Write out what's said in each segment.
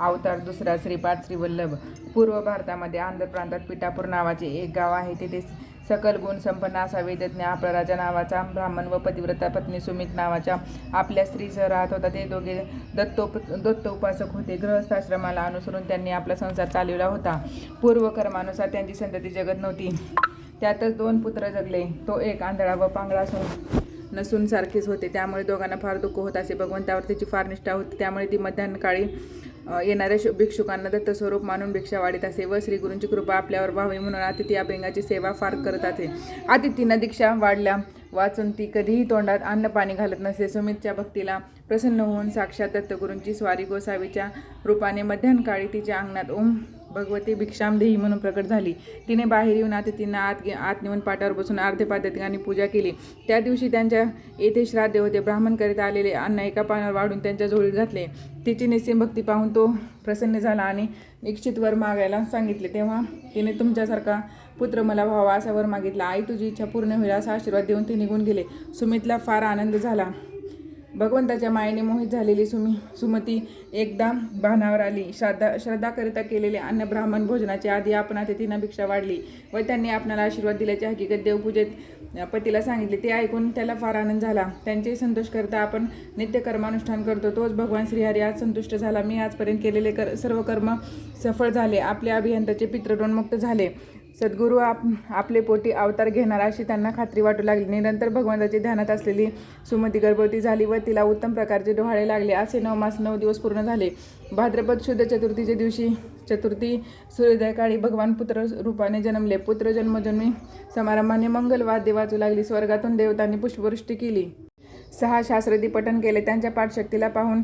अवतार दुसरा श्रीपाद श्रीवल्लभ पूर्व भारतामध्ये आंध्र प्रांतात पिठापूर नावाचे एक गाव आहे. तेथे सकल गुण संपन्न असा वेदज्ञ आपला राजा नावाचा ब्राह्मण व पतिव्रता पत्नी सुमित नावाच्या आपल्या स्त्रीसह राहत होता. ते दोघे दत्तोप दत्त उपासक होते. गृहस्थाश्रमाला अनुसरून त्यांनी आपला संसार चालविला होता. पूर्वकर्मानुसार त्यांची संतती जगत नव्हती. त्यातच दोन पुत्र जगले. तो एक आंधळा व पांगळा असून नसून सारखेच होते. त्यामुळे दोघांना फार दुःख होत असे. भगवंतावर त्याची फार निष्ठा होती. त्यामुळे ती मध्यान्हकाळी येणाऱ्या भिक्षुकांना दत्त स्वरूप मानून भिक्षा वाढीत असे व श्रीगुरूंची कृपा आपल्यावर व्हावी म्हणून अतिथी अभ्यंगाची सेवा फार करत असे अतिथींना दीक्षा वाढल्या वाचून ती कधीही तोंडात अन्न पाणी घालत नसे. सुमितच्या भक्तीला प्रसन्न होऊन साक्षात दत्तगुरूंची स्वारी गोसावीच्या रूपाने मध्यानकाळी तिच्या अंगणात ओम भगवती भिक्षाम देही म्हणून प्रकट झाली. तिने बाहेर येऊन अतिथींना आत आत नेऊन पाटावर बसून अर्धे पादतिकांनी पूजा केली. त्या दिवशी त्यांच्या येथे श्राद्ध होते. ब्राह्मण करीत आलेले अन्न एका पानावर वाढून त्यांच्या झोळीत घातले. तिची निस्सीम भक्ती पाहून तो प्रसन्न झाला आणि निश्चित वर मागायला सांगितले. तेव्हा तिने तुमच्यासारखा पुत्र मला व्हावा असा वर मागितला. आई तुझी इच्छा पूर्ण होईल असा आशीर्वाद देऊन ते निघून गेले. सुमितला फार आनंद झाला. भगवंताच्या मायेने मोहित झालेली सुमी सुमती एकदा बाणावर आली. श्रद्धा श्रद्धाकरिता केलेले अन्न ब्राह्मण भोजनाचे आधी आपण तिनं भिक्षा वाढली व त्यांनी आपणाला आशीर्वाद दिल्याचे हकीकत देवपूजेत पतीला सांगितले. ते ऐकून त्याला फार आनंद झाला. त्यांचे संतोष करता आपण नित्य कर्मानुष्ठान करतो. तोच भगवान श्रीहरी आज संतुष्ट झाला. मी आजपर्यंत केलेले कर सर्व कर्म सफळ झाले. आपल्या अभियंताचे पितृऋण मुक्त झाले. सद्गुरू आप आपले पोटी अवतार घेणार अशी त्यांना खात्री वाटू लागली. निरंतर भगवंताची ध्यानात असलेली सुमती गर्भवती झाली व तिला उत्तम प्रकारचे डोहाळे लागले. असे नऊ मास नऊ दिवस पूर्ण झाले. भाद्रपद शुद्ध चतुर्थीच्या दिवशी चतुर्थी सूर्योदयकाळी भगवान पुत्र रूपाने जन्मले. पुत्र जन्मजन्मी समारंभाने मंगलवाद्य वाचू लागली. स्वर्गातून देवतांनी पुष्पवृष्टी केली. सहा शास्त्रदी पठन केले. त्यांच्या पाठशक्तीला पाहून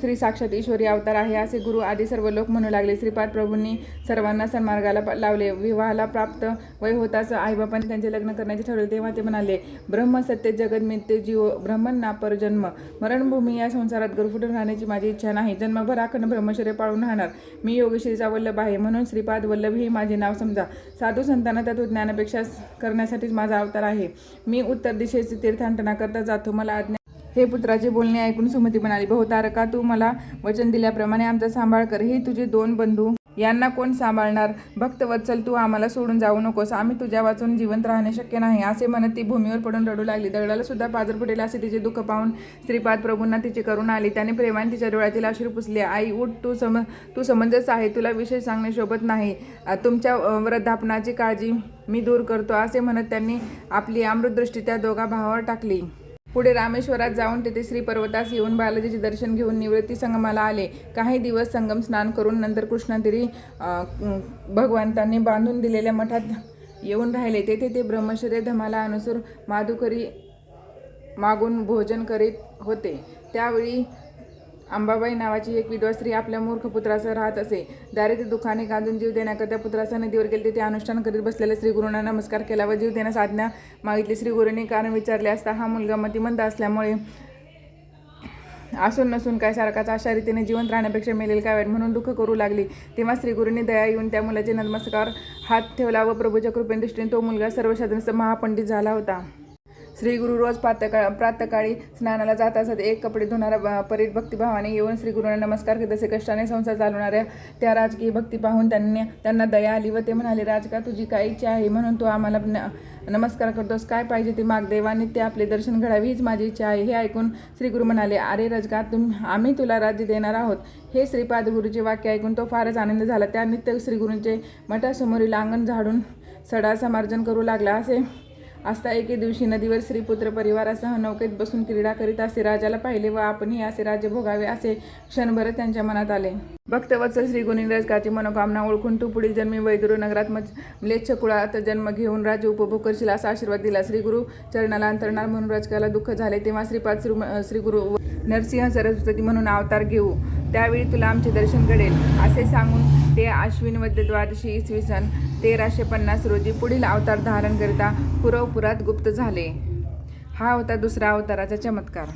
श्री साक्षात ईश्वरी अवतार आहे असे गुरु आदी सर्व लोक म्हणू लागले. श्रीपाद प्रभूंनी सर्वांना सन्मार्गाला लावले. विवाहाला प्राप्त वय होताच आईबापांनी त्यांचे लग्न करण्याचे ठरवले तेव्हा ते म्हणाले ब्रह्म सत्य जगत मित्य जीव ब्रह्मन नापर जन्म. मरणभूमी या संसारात गुरफुटून राहण्याची माझी इच्छा नाही. जन्मभर अखंड ब्रह्मचर्य पाळून राहणार. मी योगेश्वरीचा वल्लभ आहे. म्हणून श्रीपाद वल्लभ हे माझे नाव समजा. साधू संतांना तत्वज्ञानापेक्षा करण्यासाठीच माझा अवतार आहे. मी उत्तर दिशेची तीर्थांटना करता जातो. मला हे पुत्राचे बोलणे ऐकून सुमती म्हणाली बहुतारका तू मला वचन दिल्याप्रमाणे आमचा सांभाळ कर. हे तुझे दोन बंधू यांना कोण सांभाळणार? भक्तवत्सल तू आम्हाला सोडून जाऊ नकोस. आम्ही तुझ्या वाचून जिवंत राहणे शक्य नाही. असे म्हणत ती भूमीवर पडून रडू लागली. दगडाला सुद्धा पाजर फुटेल असे तिचे दुःख पाहून श्रीपाद प्रभूंना तिची करून आली. त्याने प्रेमाने तिच्या डोळ्यातील अश्रू पुसले. आई उठ तू सम तू समंजस आहे. तुला विशेष सांगणे शोभत नाही. तुमच्या वृद्धापनाची काळजी मी दूर करतो. असे म्हणत त्यांनी आपली अमृतदृष्टी त्या दोघा भावावर टाकली. पुढे रामेश्वरात जाऊन तेथे श्री पर्वतास येऊन बालाजीचे दर्शन घेऊन निवृत्ती संगमाला आले. काही दिवस संगम स्नान करून नंतर कृष्णातिरी भगवंतांनी बांधून दिलेल्या मठात येऊन राहिले. तेथे ते ब्रह्मचर्य धमाला अनुसर माधुकरी मागून भोजन करीत होते. त्यावेळी अंबाबाई नावाची एक विधवा स्त्री आपल्या मूर्ख पुत्रासह राहत असे. दारिद्र्य दुखाने गांजून जीव देण्याकरता पुत्रासह नदीवर गेले ते अनुष्ठान करीत बसलेल्या श्री गुरूंना नमस्कार केला व जीव देण्यास आज्ञा मागितली. श्री गुरूंनी कारण विचारले असता हा मुलगा मतिमंद असल्यामुळे असून नसून काय सारखाच अशा रीतीने जिवंत राहण्यापेक्षा मिळेल काय वाईट म्हणून दुःख करू लागली. तेव्हा श्रीगुरूंनी दया येऊन त्या मुलाचे नमस्कार हात ठेवला व प्रभूच्या कृपेने दृष्टीने तो मुलगा सर्वसाधारण महापंडित झाला होता. श्रीगुरु रोज प्रातकाळ प्रातकाळी स्नानाला जात असत. एक कपडे धुणारा ब- परीट भक्तिभावाने येऊन श्रीगुरूंना नमस्कार घेत असे. कष्टाने संसार चालवणाऱ्या त्या राजकीय भक्ती पाहून त्यांनी त्यांना दया आली व ते म्हणाले राजका तुझी काय इच्छा आहे? म्हणून तू आम्हाला न- नमस्कार करतोस. काय पाहिजे ते माग देवाने ते आपले दर्शन घडावे. हीच माझी इच्छा आहे. हे ऐकून श्रीगुरु म्हणाले अरे रजका तुम आम्ही तुला राज्य देणार आहोत. हे श्रीपाद गुरुचे वाक्य ऐकून तो फारच आनंद झाला. त्या नित्य श्रीगुरूंचे मठासमोरील अंगण झाडून सडा समार्जन करू लागला. असे असता एके दिवशी नदीवर श्रीपुत्र परिवारासह नौकेत बसून क्रीडा करीत असे राजाला पाहिले व आपणही असे राज्य भोगावे असे क्षणभर त्यांच्या मनात आले. भक्तवत्सल श्री गुणिरजकाची मनोकामना ओळखून तू पुढील जन्मी वैदुर नगरात मज म्लेच्छ कुळात जन्म घेऊन राज्य उपभोग करशील असा आशीर्वाद दिला. श्री गुरु चरणाला अंतरणार म्हणून रजकाला दुःख झाले तेव्हा श्रीपाद श्री श्री गुरु नरसिंह सरस्वती म्हणून अवतार घेऊ. त्यावेळी तुला आमचे दर्शन घडेल असे सांगून ते आश्विन वद्य द्वादशी इसवी सन तेराशे पन्नास रोजी पुढील अवतार धारण करिता पुरवपुरात गुप्त झाले. हा होता दुसरा अवताराचा चमत्कार.